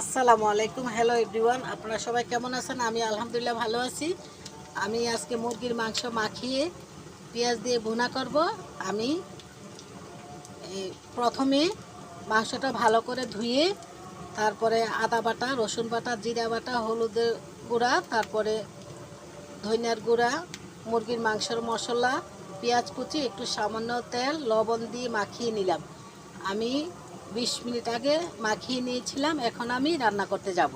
আসসালামু আলাইকুম। Hello everyone আপনারা সবাই কেমন আছেন? আমি আলহামদুলিল্লাহ ভালো আছি। আমি আজকে মুরগির মাংস মাখিয়ে পেঁয়াজ দিয়ে ভুনা করব। আমি প্রথমে মাংসটা ভালো করে ধুয়ে, তারপরে আদা বাটা, রসুন বাটা, জিরা বাটা, হলুদের গুঁড়া, তারপরে ধনিয়ার গুঁড়া, মুরগির মাংসের মশলা, পেঁয়াজ কুচি, একটু সামান্য তেল, লবণ দিয়ে মাখিয়ে নিলাম। আমি বিশ মিনিট আগে মাখিয়ে নিয়েছিলাম, এখন আমি রান্না করতে যাব।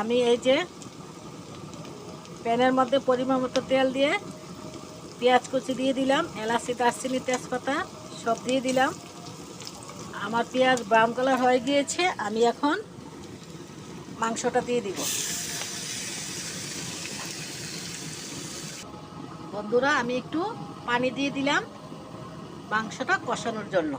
আমি এই যে প্যানের মধ্যে পরিমাণ মতো তেল দিয়ে পেঁয়াজ কুচি দিয়ে দিলাম, এলাচি, দারচিনি, তেজপাতা সব দিয়ে দিলাম। আমার পেঁয়াজ ব্রাউন কালার হয়ে গিয়েছে, আমি এখন মাংসটা দিয়ে দিব। বন্ধুরা, আমি একটু পানি দিয়ে দিলাম। মাংসটা কষানোর জন্য।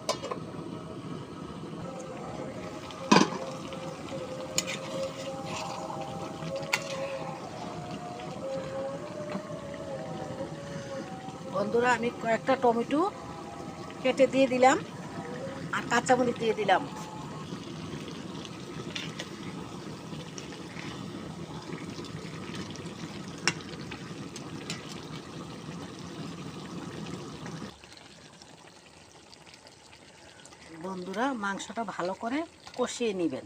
বন্ধুরা আমি কয়েকটা টমেটো কেটে দিয়ে দিলাম আর কাঁচামরিচ দিয়ে দিলাম। বন্ধুরা মাংসটা ভালো করে কষিয়ে নেবেন।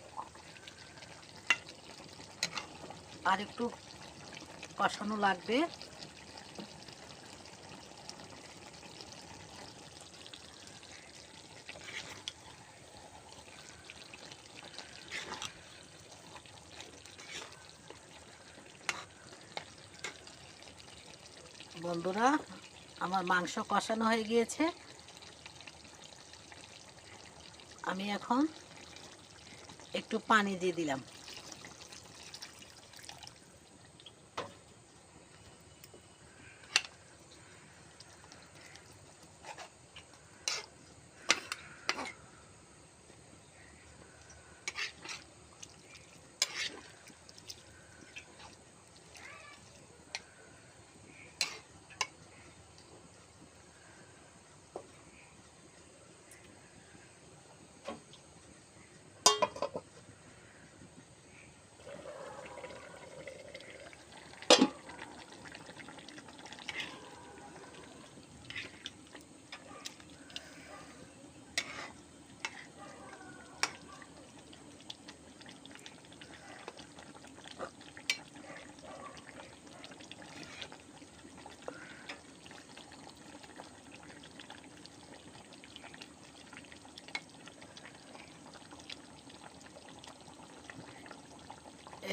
আর একটু কষানো লাগবে। বন্ধুরা, আমার মাংস কষানো হয়ে গিয়েছে। আমি এখন একটু পানি দিয়ে দিলাম।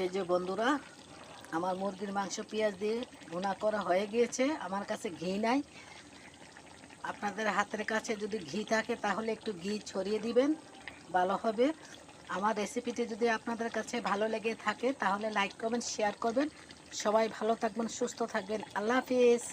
এই যে বন্ধুরা, আমার মুরগির মাংস পেঁয়াজ দিয়ে ভুনা করা হয়ে গিয়েছে। আমার কাছে ঘি নাই। আপনাদের হাতের কাছে যদি ঘি থাকে, তাহলে একটু ঘি ছড়িয়ে দিবেন। ভালো হবে। আমার রেসিপিটি যদি আপনাদের কাছে ভালো লেগে থাকে, তাহলে লাইক করবেন শেয়ার করবেন। সবাই ভালো থাকবেন, সুস্থ থাকবেন। আল্লাহ হাফিজ।